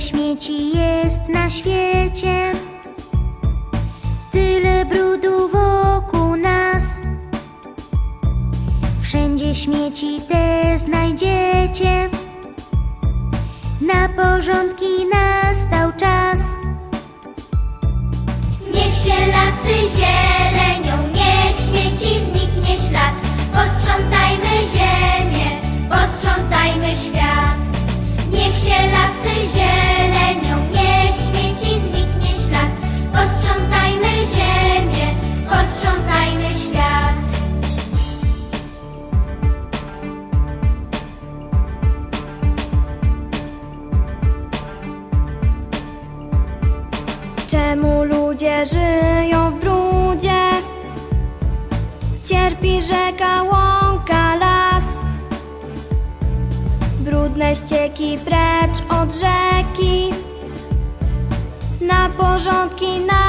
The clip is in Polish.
Śmieci jest na świecie, tyle brudu wokół nas. Wszędzie śmieci te znajdziecie. Na porządki nastał czas. Czemu ludzie żyją w brudzie? Cierpi rzeka, łąka, las. Brudne ścieki precz od rzeki. Na porządki czas.